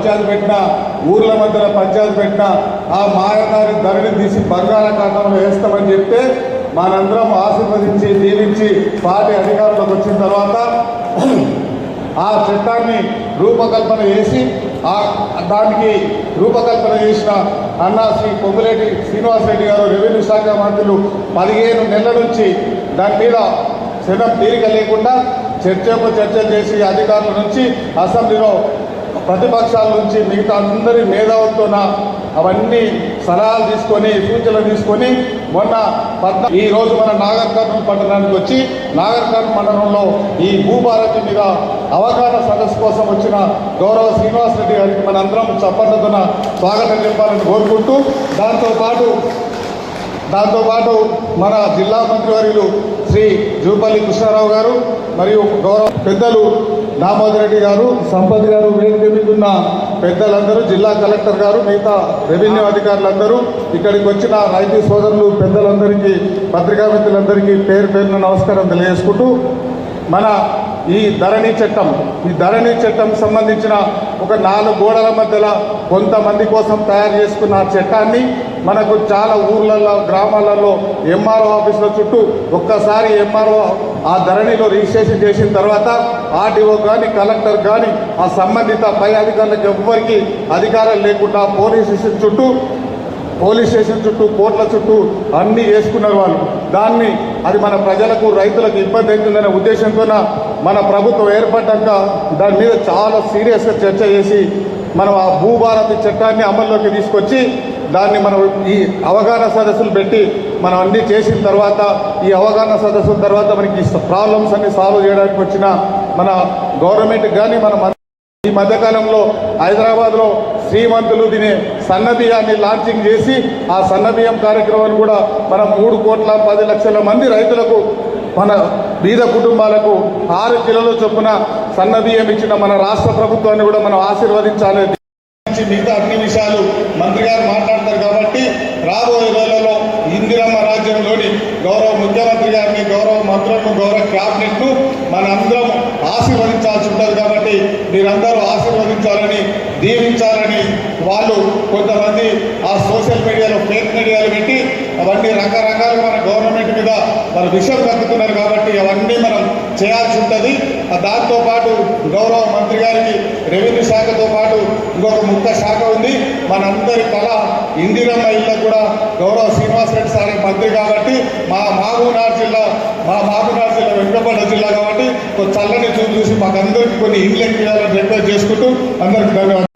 పంచాయతీ పెట్టినా ఊర్ల మధ్యలో పంచాయతీ పెట్టినా ఆ మాయదారి ధరని తీసి బంగాళాఖాతంలో వేస్తామని చెప్తే మనందరం ఆశీర్వదించి దీవించి పార్టీ అధికారంలోకి వచ్చిన తర్వాత ఆ చట్టాన్ని రూపకల్పన చేసి ఆ దానికి రూపకల్పన చేసిన అన్నా శ్రీ పొంగులేటి శ్రీనివాసరెడ్డి గారు రెవెన్యూ శాఖ మంత్రులు పదిహేను నెలల నుంచి దాని మీద క్షణం తీరిక లేకుండా చర్చకు చర్చ చేసి అధికారుల నుంచి అసెంబ్లీలో ప్రతిపక్షాల నుంచి మిగతా అందరి మేధావులతోన అవన్నీ సలహాలు తీసుకొని సూచనలు తీసుకొని మొన్న పద్నా ఈ రోజు మన నాగర్ కర్నూలు పట్టణానికి వచ్చి నాగర్ కర్నూలు మండలంలో ఈ భూభారతి మీద అవగాహన సదస్సు కోసం వచ్చిన గౌరవ శ్రీనివాసరెడ్డి గారికి మన అందరం చప్పట్లతోన స్వాగతం చెప్పాలని కోరుకుంటూ దాంతోపాటు దాంతోపాటు మన జిల్లా మంత్రివర్యులు శ్రీ జూపల్లి కృష్ణారావు గారు మరియు గౌరవ పెద్దలు దామోదర్ రెడ్డి గారు సంపత్ గారు వేదిక మీద ఉన్న పెద్దలందరూ జిల్లా కలెక్టర్ గారు మిగతా రెవెన్యూ అధికారులందరూ ఇక్కడికి వచ్చిన రైతు సోదరులు పెద్దలందరికీ పత్రికా మిత్రులందరికీ పేరు పేరున నమస్కారం తెలియజేసుకుంటూ మన ఈ ధరణి చట్టం ఈ ధరణి చట్టం సంబంధించిన ఒక నాలుగు గోడల మధ్యలో కొంతమంది కోసం తయారు చేసుకున్న చట్టాన్ని మనకు చాలా ఊర్లలో గ్రామాలలో ఎంఆర్ఓ ఆఫీసుల చుట్టూ ఒక్కసారి ఎంఆర్ఓ ఆ ధరణిలో రిజిస్ట్రేషన్ చేసిన తర్వాత ఆర్టీఓ కానీ కలెక్టర్ కానీ ఆ సంబంధిత పై అధికారులకు ఎవ్వరికి అధికారం లేకుండా పోలీస్ స్టేషన్ చుట్టూ పోలీస్ స్టేషన్ చుట్టూ కోర్టుల చుట్టూ అన్నీ వేసుకున్నారు వాళ్ళు. దాన్ని అది మన ప్రజలకు రైతులకు ఇబ్బంది అవుతుందనే ఉద్దేశంతో మన ప్రభుత్వం ఏర్పడ్డాక దాని మీద చాలా సీరియస్గా చర్చ చేసి మనం ఆ భూభారతి చట్టాన్ని అమల్లోకి తీసుకొచ్చి దాన్ని మనం ఈ అవగాహన సదస్సులు పెట్టి మనం అన్నీ చేసిన తర్వాత ఈ అవగాహన సదస్సుల తర్వాత మనకి ప్రాబ్లమ్స్ అన్ని సాల్వ్ చేయడానికి వచ్చిన మన గవర్నమెంట్ కానీ మన ఈ మధ్యకాలంలో హైదరాబాద్లో శ్రీమంతులు తినే సన్నబియ్యాన్ని లాంచింగ్ చేసి ఆ సన్నబియ్యం కార్యక్రమాన్ని కూడా మన మూడు కోట్ల పది లక్షల మంది రైతులకు మన బీద కుటుంబాలకు ఆరు కిలోల చొప్పున సన్నబియ్యం ఇచ్చిన మన రాష్ట్ర ప్రభుత్వాన్ని కూడా మనం ఆశీర్వదించాలి. మిగతా అన్ని విషయాలు మంత్రి గారు మాట్లాడతారు కాబట్టి రాబోయే రోజులలో ఇందిరమ్మ రాజ్యంలోని గౌరవ ముఖ్యమంత్రి గారిని గౌరవ మంత్రులను గౌరవ క్యాబినెట్ను మనందరం ఆశీర్వదించాల్సి ఉంటుంది కాబట్టి మీరందరూ ఆశీర్వదించాలని దీవించాలని వాళ్ళు కొంతమంది ఆ సోషల్ మీడియాలో ఫేక్ మీడియాలు పెట్టి అవన్నీ రకరకాలుగా మన గవర్నమెంట్ మీద మన విషయం కక్కుతున్నారు కాబట్టి అవన్నీ మనం చేయాల్సి ఉంటుంది. దాంతోపాటు గౌరవ మంత్రి గారికి రెవెన్యూ శాఖతో పాటు ఇంకొక ముఖ్య శాఖ ఉంది. మనందరి కళ ఇందిరమ్మ ఇళ్ళ కూడా గౌరవ శ్రీనివాసరెడ్డి సార్ మంత్రి కాబట్టి మా మహబూబ్నగర్ జిల్లా మా మహబూబ్నగర్ జిల్లా వెనుకబడ్డ జిల్లా కాబట్టి చల్లని చూసి మాకందరికి కొన్ని ఇండ్లు ఎక్కియాలని రిక్వెస్ట్ చేసుకుంటూ అందరికి ధన్యవాదాలు.